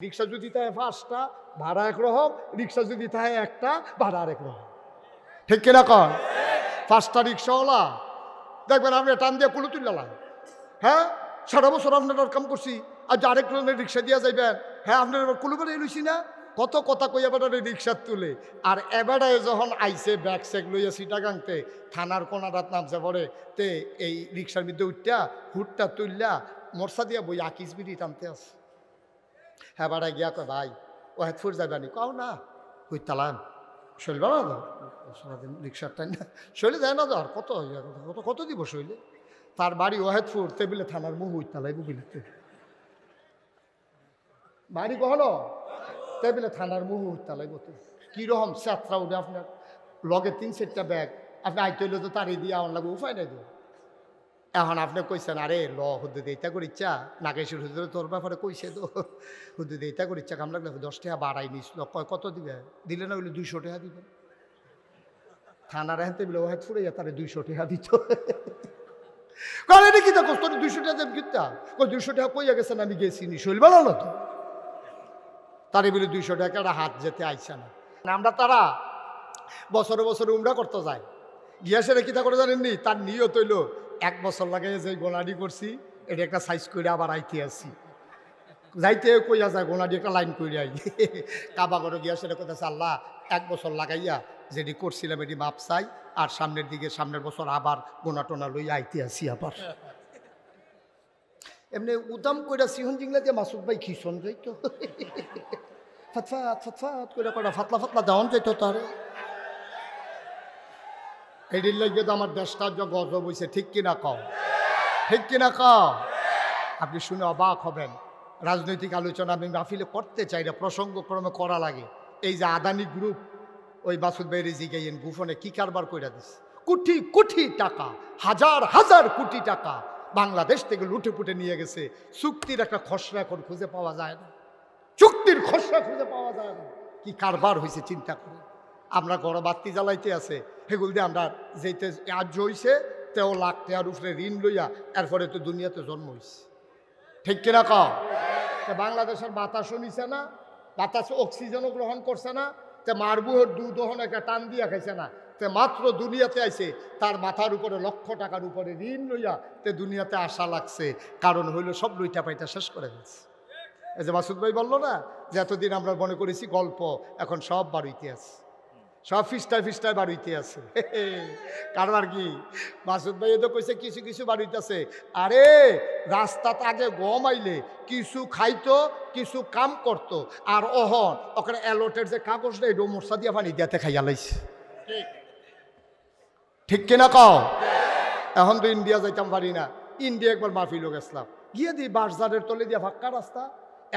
রিক্সা যদি থাকে পাঁচটা, ভাড়া একরকম রিক্সা যদি থাকে একটা, ভাড়া আরেক রকম। ঠিক কিনা কন পাঁচটা রিক্সাওয়ালা, দেখবেন আপনি টান দিয়ে কুলু তুললাম হ্যাঁ? সারা বছর আপনার কাম করছি আর আরেক ধরনের রিক্সা দিয়ে যাইবেন। হ্যাঁ আপনার এবার কুলু বেড়ে লইছি না? কত কথা কই এবার রিক্সা তুলে। আর এবারে যখন আইসে ব্যাগ স্যাগ লইয়া সিটা গাংতে থানার কোনারাত নামছে পরে, তে এই রিক্সার মধ্যে উঠটা, হুটটা তুললা, মরসা দিয়া বই আকিস বিড়ি টানতে আছে। হ্যাঁ বাড়া গিয়া কয়, ভাই, ও হেদফুর যাইবানি। কও, না ওই তালাম শৈল বাড়া সারাদিন রিক্সার টাইম না শৈলে যায় না ধর কত কত কত দিব শৈলে? তার বাড়ি ওহেদপুর টেবিলে থানার মুহ ওই তালাই বুবিলিতে বাড়ি কহলো টেবিলে থানার মুহ ওই তালাই বতে কীরকম যাত্রা উঠে আপনার? লগে তিন চারটা ব্যাগ, আপনি আইতে হইলে তো তারই দিয়ে আমার লাগবে, উপায় নাই তো। এখন আপনি কইছেন, আরে ল হুদ্দু দিতে করে ইচ্ছা। নাগেশ্বর হুজুর তোর ব্যাপারে কইছে তো। হুদ্দু দিতে করে ইচ্ছা, কাম লাগলে দশ টাকা বাড়াই নিছিল কয়, কত দিবে? দিলে না বলে দুইশো টাকা দিবে। থানার হেঁতে বলে, ওহে ফুড়ে যা তারে দুইশো টাকা দিত। কারণ কি দেখো তোর দুইশো টাকা দেব কিতা কই দুইশো টাকা কইয়া গেছেন আমি গেছি নি, শৈল না তো? তারে বলে, দুইশো টাকা হাত যেতে আইসা না? আমরা তারা বছরে বছরে উমরা করতে যায় গিয়া সেটা কিতা করে জানেননি? তার নিয়ত হইল এক বছর লাগে যে গোলাডি করছি, এটা একটা সাইজ করে আবার আইতে আসি যাইতে কইয়া যায় গোলাডি একটা লাইন করে আই। কাবা করে গিয়া সেটা কথা আল্লাহ, এক বছর লাগাইয়া যেটি করছিলাম এটি মাপ চাই, আর সামনের দিকে, সামনের বছর আবার গোনা টোনা লইয়া আইতে আসি আবার। এমনি উদাম কইরা সিহন জিংলা দিয়ে মাসুদ ভাই খিসন যাইতো। ফাতফাত ফাতফাত কইরা কটা ফাতলা ফাতলা দেওয়ান যাইতো তারে। এটির লাগে তো আমার দেশটা যে গজব হয়েছে ঠিক কিনা কও? ঠিক কিনা কও? আপনি শুনে অবাক হবেন। রাজনৈতিক আলোচনা আমি মাহফিলে করতে চাই না, প্রসঙ্গক্রমে করা লাগে। এই যে আদানি গ্রুপ ওই বাসুদ বাইরে জিগাইয়েন গুফনে কি কারবার কইরা দিস কোটি কোটি টাকা, হাজার হাজার কোটি টাকা বাংলাদেশ থেকে লুটে পুটে নিয়ে গেছে। চুক্তির একটা খসড়া এখন খুঁজে পাওয়া যায় না। চুক্তির খসড়া খুঁজে পাওয়া যায় না। কি কারবার হয়েছে চিন্তা করে আমরা গড় বাতি জ্বালাইতে আছে। সেগুলো দিয়ে আমরা যেতে আজ হইছে, তেও লাখ টাকার উপরে ঋণ লইয়া এরপরে তো দুনিয়াতে জন্ম হইছে। ঠিক কিনা ক বাংলাদেশের বাতাসও নিছে না, বাতাস অক্সিজেনও গ্রহণ করছে না, তে মারবুহর দুধ হন একটা টান দিয়া খাইছে না, তে মাত্র দুনিয়াতে আইছে, তার মাথার উপরে লক্ষ টাকার উপরে ঋণ লইয়া তে দুনিয়াতে আশা লাগছে, কারণ হইল সব লইটা পাইটা শেষ করে ফেলছে। এই যে মাসুদ ভাই বলল না যে, এতদিন আমরা মনে করেছি গল্প, এখন সব বাড়িতে আছে। সব ফিস্টায় ফিস্টায় বাড়িতে আছে। কারবার কি? মাসুদ ভাই তো কইছে কিছু কিছু বাড়িতে আছে। আরে রাস্তাতে আগে গম আইলে, কিছু খাইতো, কিছু কাম করতো, আর অহন, ওখানে অ্যালোটের যে কাগজ নেই এটা মশা দিয়া পানি দিয়াতে খাইয়া লাইছে। ঠিক কিনা কও? এখন তো ইন্ডিয়া যাইতাম পারি না। ইন্ডিয়া একবার মাহফিল গেছিলাম। গিয়ে দিই বাঁশঝাড়ের তলে দিয়া ফাঁকা রাস্তা।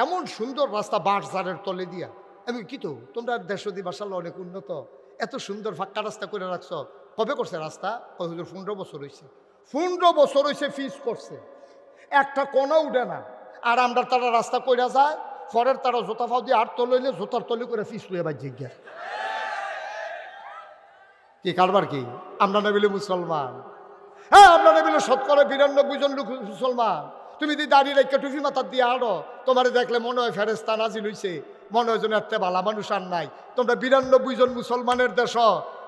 এমন সুন্দর রাস্তা বাঁশঝাড়ের তলে দিয়া। আমি কি তো, তোমরা দেশদি বাসাল অনেক উন্নত। এত সুন্দর ফাঁকা রাস্তা করে রাখছ। কবে করছে রাস্তা? কয় হুজুর, পনেরো বছর হয়েছে পনেরো বছর হয়েছে ফিস করছে। একটা কোনো উঠে না। আর আমরা তারা রাস্তা কইরা যায় পরের তারা জোতা ফাও দিয়ে আর তলইলে জোতার তলে করে ফিস লুয়ে বা জিজ্ঞাসা কি কারবার কি? আমরা নেবিলে মুসলমান। হ্যাঁ আমরা নেবিলে শতকরা বিরানব্বই জন লোক মুসলমান। তুমি যদি দাঁড়িয়ে রেখে টুপি মাথার দিয়ে আড়ো, তোমার দেখলে মনে হয় ফেরেস্তা নাজিল হইছে। মনে হয় যেন একটা বালা মানুষ আর নাই। তোমরা বিরানব্বই জন মুসলমানের দেশ,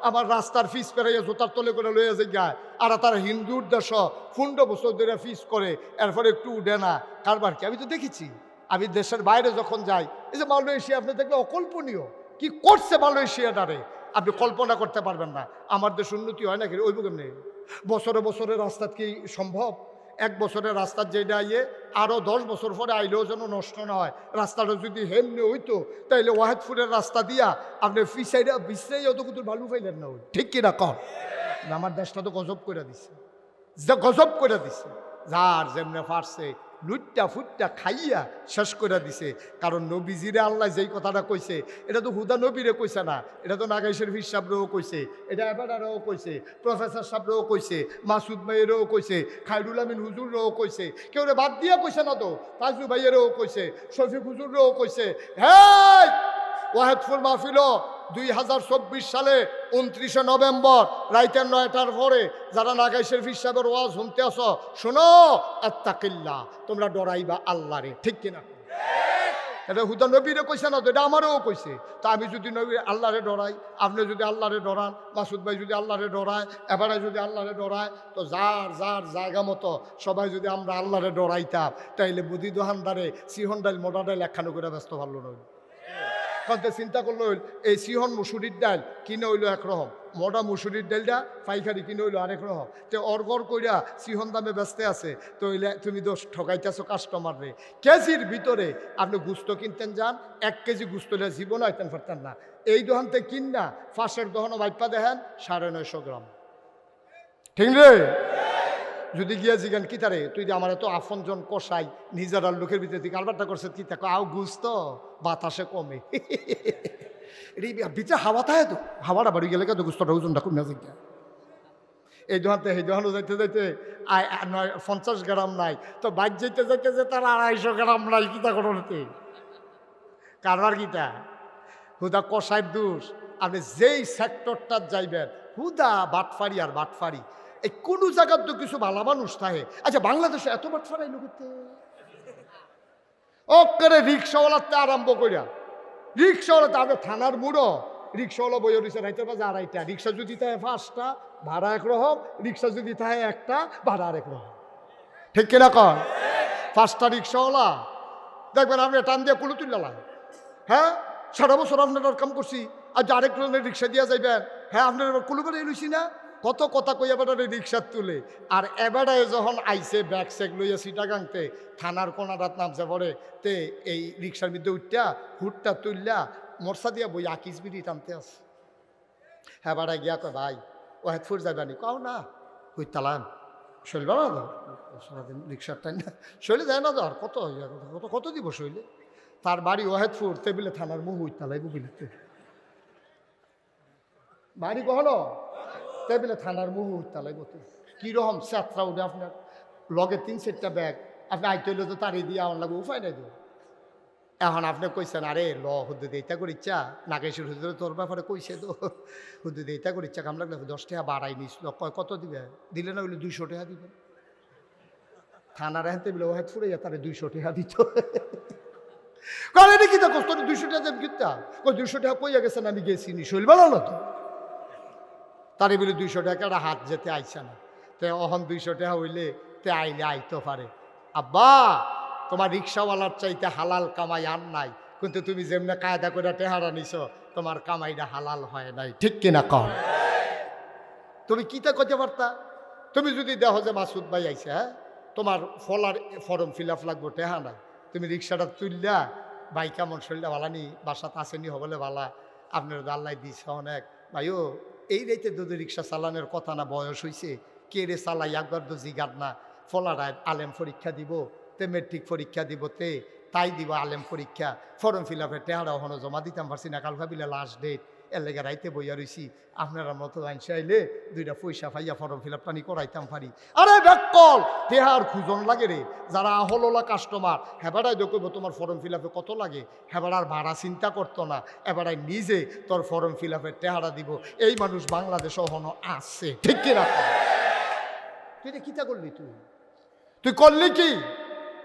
আমার রাস্তার ফিস পেরাইয়া জোতার তলে করে লইয়া যায় আর তার হিন্দুর দেশ ফুন্ড বছর ধরে ফিস করে, এরপরে একটু উঠে না। কারবার কি? আমি তো দেখেছি। আমি দেশের বাইরে যখন যাই, এই যে মালয়েশিয়া, আপনি দেখলে অকল্পনীয়। কি করছে মালয়েশিয়াটারে আপনি কল্পনা করতে পারবেন না। আমার দেশ উন্নতি হয় না কি ওই কেমনি বছরে বছরে রাস্তা কি সম্ভব? এক বছরের রাস্তার যেটা ইয়ে আরও দশ বছর পরে আইলেও যেন নষ্ট না হয়। রাস্তাটা যদি হেমনে হইতো, তাইলে ওয়াহেদপুরের রাস্তা দিয়া আপনি ফিসাইডা বিশ্রাই অত কুতুর ভালো পাইলেন না ঠিক কিনা কম আমার দেশটা তো গজব করে দিছে। যে গজব করে দিছে। যার যেমনে পারছে লুটটা ফুটটা খাইয়া শেষ করে দিছে। কারণ নবীজিরে আল্লাহ যেই কথাটা কইছে, এটা তো হুদা নবীরে কইছে না, এটা তো নাগাইশের ফির সাহেবরেও কইছে, এটা এবারেও কইছে, প্রফেসর সাহেবরেও কইছে, মাসুদ ভাইয়েরও কইছে, খায়রুল আমিন হুজুররাও কইছে, কেউ বাদ দিয়া কইছে না তো, তাজু ভাইয়েরও কইছে, শফিক হুজুররাও কইছে হ্যাঁ ওয়াহেদফুল মাহফিল দুই হাজার চব্বিশ সালে উনত্রিশে নভেম্বর, রাইতের নয়টার পরে যারা ওয়াজ শুনতে আসো, শোনো আত্মাকিল্লা তোমরা ডরাইবা আল্লাহরে, ঠিক কিনা? এটা হুদা নবীরে কইছে না তো, এটা আমারও কইছে। তা আমি যদি নবী আল্লাহরে ডরাই, আপনি যদি আল্লাহরে ডরান, মাসুদ ভাই যদি আল্লাহরে ডরায়, এবারে যদি আল্লাহরে ডরায়, তো যার যার জায়গা মতো সবাই যদি আমরা আল্লাহরে ডরাইতাম, তাইলে বুদ্ধি দোহানদারে সিহন ডাইল, মোটা ডাইল একখানো করে ব্যস্ত ভালো নইল কত চিন্তা করল হইল এই সিহন মুসুরির ডাল কিনে হইল একরকম মোটা মুসুরির ডালটা, পাইকারি কিনে হইল আরেক রকম? তে অর্গর কইরা সিহন দামে ব্যস্তে আছে, তো তুমি দোষ ঠকাইতেছো কাস্টমার রে। কেজির ভিতরে আপনি গুস্ত কিনতেন যান, এক কেজি গুস্ত হলে জীবন আইতেন পারতেন না। এই থেকে কিন না, ফাঁসের দোকানও বাইপা দেখেন, সাড়ে নয়শো গ্রাম। ঠিক রে? যদি গিয়া জিগান, কি তারে? তুই আমার এত আফনজন কষাই, নিজের আর লোকের ভিতরে তুই কারবারটা করছে, কি তাকে আও গুস্ত, বাতাসে কমে। ভিতরে হাওয়া থাকে তো? হাওয়াটা বাড়ি গেলে তো গুস্তটা ওজনটা কমে যায় এই দোকানতে এই দোকানে যাইতে যাইতে পঞ্চাশ গ্রাম নাই। তো বাইক যাইতে যাইতে যে তার আড়াইশো গ্রাম নাই কিতা করতে কারবার কিতা হুদা কষাইর দোষ। আপনি যেই সেক্টরটা যাইবেন, হুদা বাটফারি আর বাটফারি। এই কোনো জায়গার তো কিছু ভালো মানুষ থাকে। আচ্ছা বাংলাদেশে এত বাটফারাই লোকেতে অক্করে রিক্সাওয়ালাতে আরম্ভ করিয়া রিক্সাওয়ালাতে আমাদের থানার মুড়ো, রিক্সাওয়ালা বই রয়েছে রাইতে বাজে আড়াইটা। রিক্সা যদি থাকে পাঁচটা, ভাড়া একরকম রিক্সা যদি থাকে একটা, ভাড়া আরেক রকম। ঠিক কিনা কন পাঁচটা রিক্সাওয়ালা, দেখবেন আপনি টান দিয়ে কুলু তুললাম হ্যাঁ? সারা বছর আপনার কাম করছি। আর আরেক ধরনের রিক্সা দিয়া যাইবেন। হ্যাঁ আপনার কুলু বেড়ে লইছি না? কত কথা কই এবার রিক্সা তুলে। আর এবারে যখন আইসে ব্যাগ স্যাগ লইয়া সিটা গাংতে থানার কোনারাত নামছে পরে, তে এই রিক্সার মধ্যে উঠটা হুটটা তুললা, মরসা দিয়া বই আকিস বিড়ি টানতে আছে। হ্যাঁ গিয়া কয়, ভাই, ও হেড ফুর যাবেনি কও, না। হুই তালাম শৈল না ধর সারাদিন রিক্সার টাইম না, শৈলে যায় না ধর কত কত কত দিব শৈলে? তার বাড়ি ওহেদপুর টেবিলে থানার মুহ তালাই বুবিলিতে বাড়ি কখনো? টেবিলে থানার মুহ তালাই বতে কীরকম যাত্রা উঠে আপনার? লগে তিন চারটা ব্যাগ। আপনি আইতে হইলে তো তারই দিয়ে আমার লাগবে, উপায় নাই তো। এখন আপনি কইছেন, আরে ল হুদ্দু দেইতা করে ইচ্ছা নাগেশ্বর হুদ্দু তোর ব্যাপারে কইছে তো। হুদ্দু দেইতা করে ইচ্ছা কাম লাগলে দশ টাকা বাড়াই নিছিল কয়, কত দিবে? দিলে না বলে দুইশো টাকা দিবে। থানার হেনতে বলে ওহেদ ফুরে যা, তারে দুইশো টাকা দিত। কারণ এটা কি দেখো তোর দুইশো টাকা দেব কিতা? কই দুইশো টাকা কইয়া গেছেন, আমি গেছি নি শৈল বেলালো তো? তারে বলে দুইশো টাকা একটা হাত যেতে আইসা না। তে অহন দুইশো টাকা হইলে তে আইলে আইতে পারে। আব্বা, তোমার রিক্সাওয়ালার চাইতে হালাল কামাই আর নাই। কিন্তু তুমি যেমনে কায়দা করে টেহারা নিছ, তোমার কামাইটা হালাল হয় নাই। ঠিক কিনা কম তুমি কিতা করতে পারতা? তুমি যদি দেখো যে মাসুদ ভাই আইসে হ্যাঁ? তোমার ফলার ফর্ম ফিল আপ লাগবো টেহা নাই। তুমি রিক্সাটা তুললা ভাই কেমন শরীরটা ভালা নি বাসাতে আসেনি হবলে ভালা। আপনার আল্লাহ দিছে অনেক। ভাইও এই রেতে যদি রিক্সা চালানোর কথা না, বয়স হয়েছে কে রে চালাই, একবার তো জিগার না। ফলারায় আলেম পরীক্ষা দিব, তে মেট্রিক পরীক্ষা দিব তে, তাই দিব আলেম পরীক্ষা। ফর্ম ফিল আপের টেহারা ওখানে জমা দিতাম পারছি না, কাল ভাবিলে লাস্ট ডেট এর লেগে রাইতে বইয়া রইছি, আপনারা মতো আইন চাইলে দুইটা পয়সা ফাইয়া ফর্ম ফিল আপ টানি করাইতাম পারি। আরে ব্যাকল টেহার খুজন লাগে রে, যারা হলোলা কাস্টমার হেবারাই দেখব তোমার ফর্ম ফিল কত লাগে হেবারার ভাড়া চিন্তা করতো না এবারাই নিজে তোর ফর্ম ফিল আপের টেহারা দিব। এই মানুষ বাংলাদেশ হনো আছে, ঠিক কিনা? তুই এটা কিতা করলি তুই? তুই করলি কি?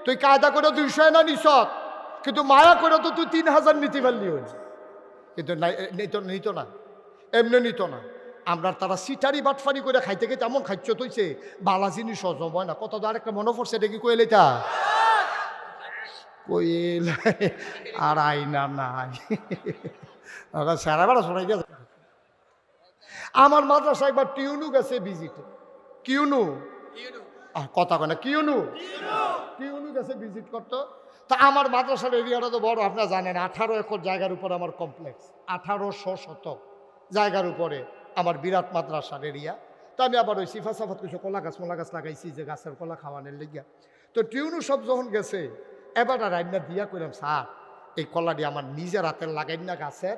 তুই কায়দা করে দুইশো না নিছত কিন্তু মায়া করে তো তুই তিন হাজার নিতে পারলি হইল। কিন্তু নিত নিত না। এমনি নিত না। আমরা তারা সিটারি বাটফারি করে খাইতে খাইতে এমন খাইছ তৈছে বালা জিনিস হজম হয় না। কত তো আরেকটা মনে পড়ছে এটা কি কইলে তা? কইল আর আইনা নাই। সারা বেড়া শোনাই গেছে। আমার মাদ্রাসা একবার টিউনু গেছে ভিজিটে কিউনু কথা কয় না কিউনু কিউনু গেছে ভিজিট করতো। তা আমার মাদ্রাসার এরিয়াটা তো বড়, আপনারা জানেন, আঠারো একর জায়গার উপর আমার কমপ্লেক্স আঠারোশো শতক জায়গার উপরে আমার বিরাট মাদ্রাসার এরিয়া। তো আমি আবার ওই সিফা সাফাত কিছু কলা গাছ, মোলা গাছ লাগাইছি যে গাছের কলা খাওয়ানোর লেগিয়া। তো টিউনু সব যখন গেছে, এবার আর রান্না দিয়া করলাম স্যার, এই কলাটি আমার নিজের হাতের লাগাই না গাছের,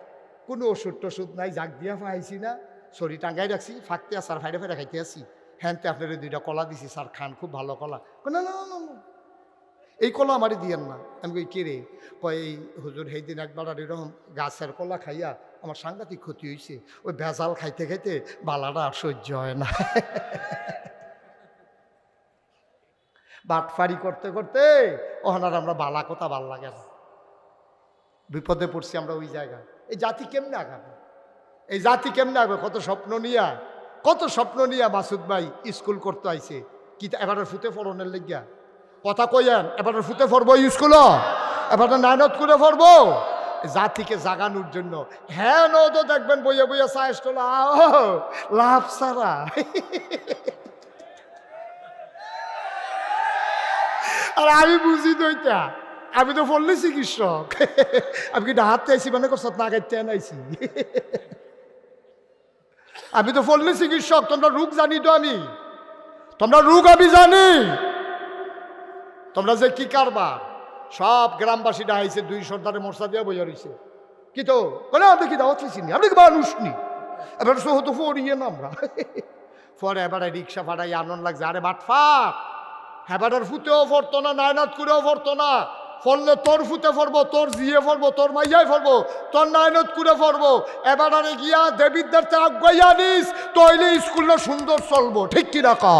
কোনো ওষুধ টষুধ নাই, জাগ দিয়া পাইছি না শরীর টাঙ্গাই রাখছি ফাঁকতে স্যার ফাইডে ফাইডে খাইতে আসি হ্যানতে আপনার দুইটা কলা দিছি, স্যার খান, খুব ভালো কলা। না না এই কলা আমারই দিয়েন না। আমি কই, কে রে? কয়, এই হুজুর সেই দিন একবার আর এরকম গাছের কলা খাইয়া আমার সাংঘাতিক ক্ষতি হয়েছে ওই ভেজাল খাইতে খাইতে বালাটা আর সহ্য হয় না। বাটফারি করতে করতে ওখানে আর আমরা বালা কথা ভালো লাগে না। বিপদে পড়ছি আমরা ওই জায়গায় এই জাতি কেমনে আগাবে? এই জাতি কেমনে আগাবে? কত স্বপ্ন নিয়া, কত স্বপ্ন নিয়া মাসুদ ভাই স্কুল করতে আইছে। কি এবারে ফুতে ফরনের লেগিয়া? কথা কইয়ান এবারে ফুতে ফরবো স্কুল এবারে নাইনত করে ফরবো। জাতিকে জাগানোর জন্য। হ্যাঁ নো তো দেখবেন বইয়া বইয়া সাইজ তোলা লাভ সারা। আর আমি বুঝি দইটা আমি তো বললি চিকিৎসক। আমি কি হাতে আইসি মানে করছত না গাইতে আনাইছি আমি তো বললি চিকিৎসক, তোমরা রোগ জানি তো আমি। তোমরা রোগ আমি জানি। তোমরা যে কি কারবার? সব গ্রামবাসীরা আইছে দুই সর্দারে মশলা দিয়ে বইয়া রইছে। কি তো? বলে আপনি কি দাওয়াত পাইছি নি? আপনি কি মানুষ নি? এবার সহ তো ফরিয়ে না আমরা। পরে এবারে রিক্সা ফাটাই আনন্দ লাগছে। আরে বাটফাক হেবাটার ফুতেও ফরতো না, নায়নাত করেও ফরতো না। ফললে তোর ফুতে ফরবো, তোর জিয়ে ফরবো, তোর মাইয়াই ফরবো, তোর নায়নত করে ফরবো। এবারে গিয়া দেবিদ্যার্থে আগাইয়া নিস তৈলে স্কুলটা সুন্দর চলবো। ঠিক কি রাখা